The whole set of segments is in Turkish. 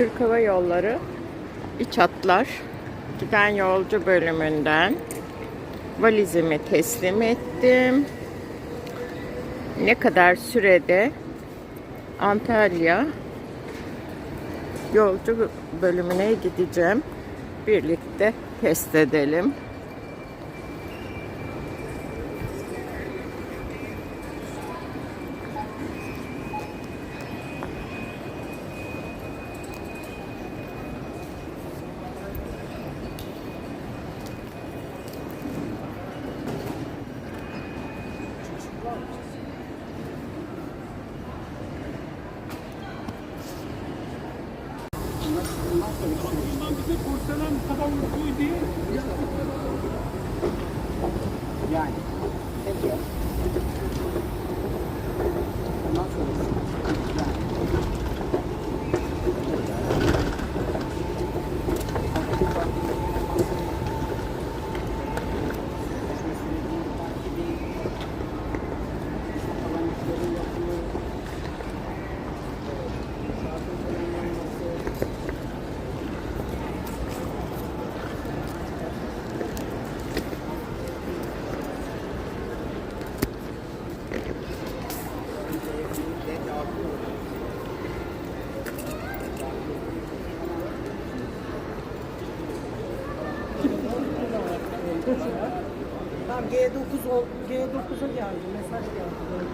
Türk Hava Yolları iç hatlar giden yolcu bölümünden valizimi teslim ettim. Ne kadar sürede Antalya yolcu bölümüne gideceğim. Birlikte test edelim. 他不注意，是吧？对。Tamam G9 ol- G9'a geldi. Mesaj geldi.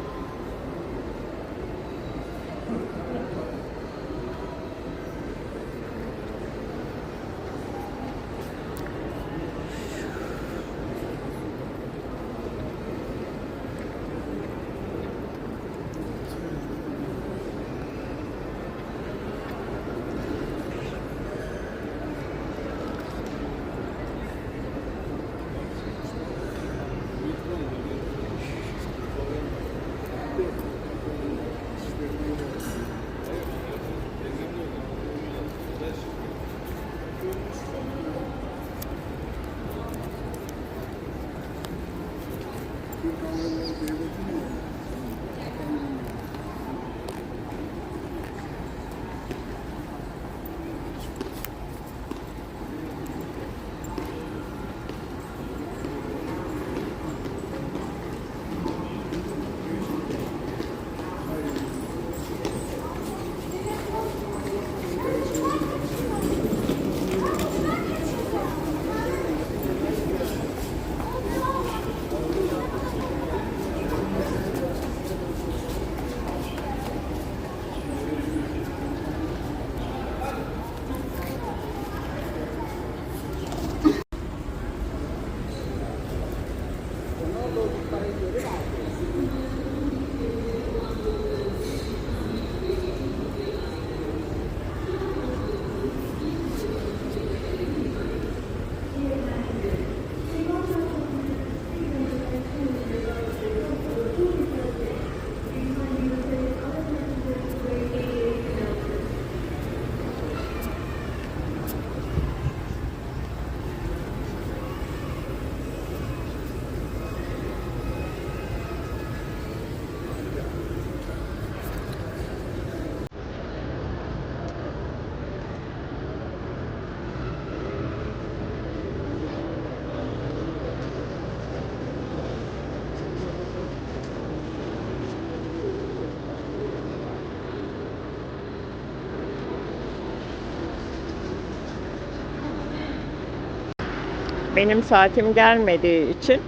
Benim saatim gelmediği için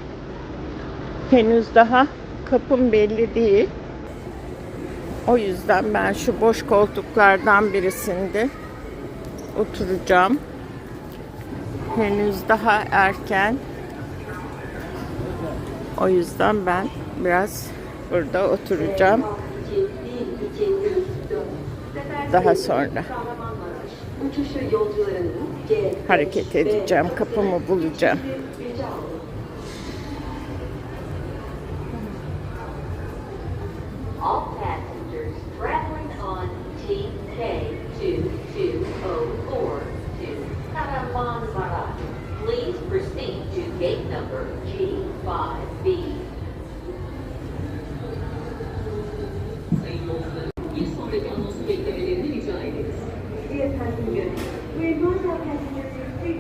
henüz daha kapım belli değil. O yüzden ben şu boş koltuklardan birisinde oturacağım. Henüz daha erken. O yüzden ben biraz burada oturacağım. Daha sonra Uçuşu yolcularının hareket edeceğim. Kapımı bulacağım. rica olun. All passengers traveling on TK2204 to Kahramanmaraş, please proceed to gate number G5B.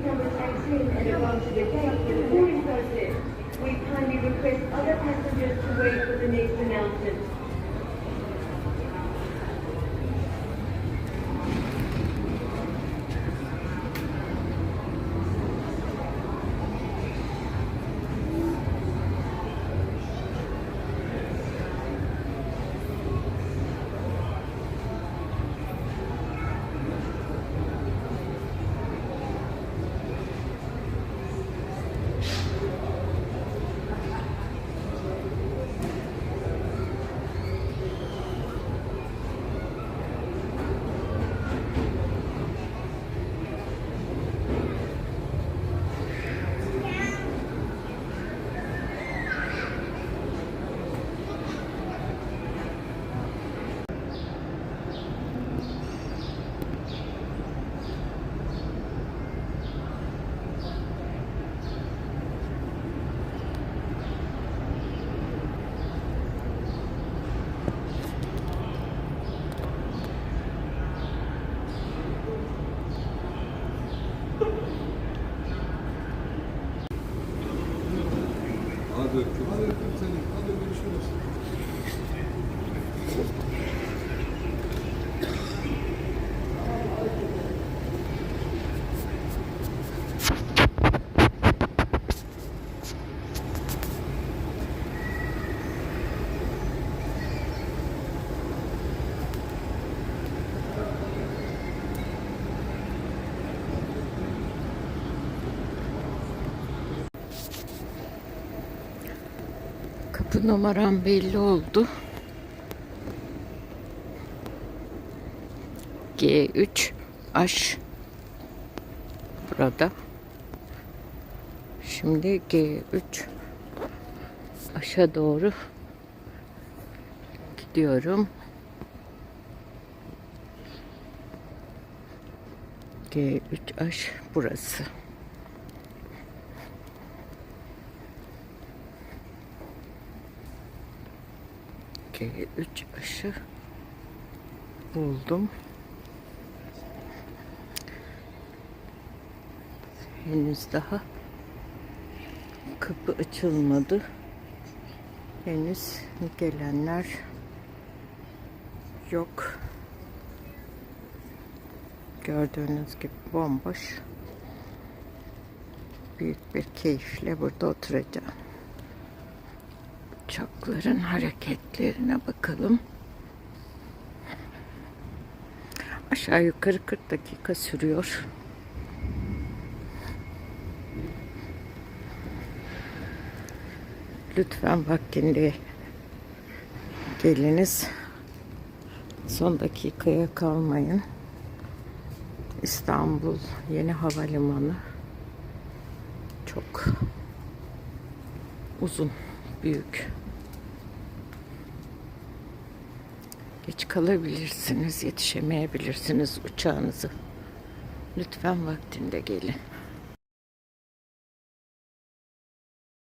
number 18 and above to the gate for boarding process. We kindly request other passengers to wait for the next announcement. Kapı numaram belli oldu. G3 H burada. Şimdi G3 aşağı doğru gidiyorum. G3H burası. G3 aşı buldum. Henüz daha kapı açılmadı. Henüz gelenler yok. Gördüğünüz gibi bomboş. Büyük bir keyifle burada oturacağım. Uçakların hareketlerine bakalım. Aşağı yukarı 40 dakika sürüyor. Lütfen vaktinde geliniz. Son dakikaya kalmayın. İstanbul Yeni Havalimanı çok uzun, büyük. Geç kalabilirsiniz, yetişemeyebilirsiniz uçağınızı. Lütfen vaktinde gelin.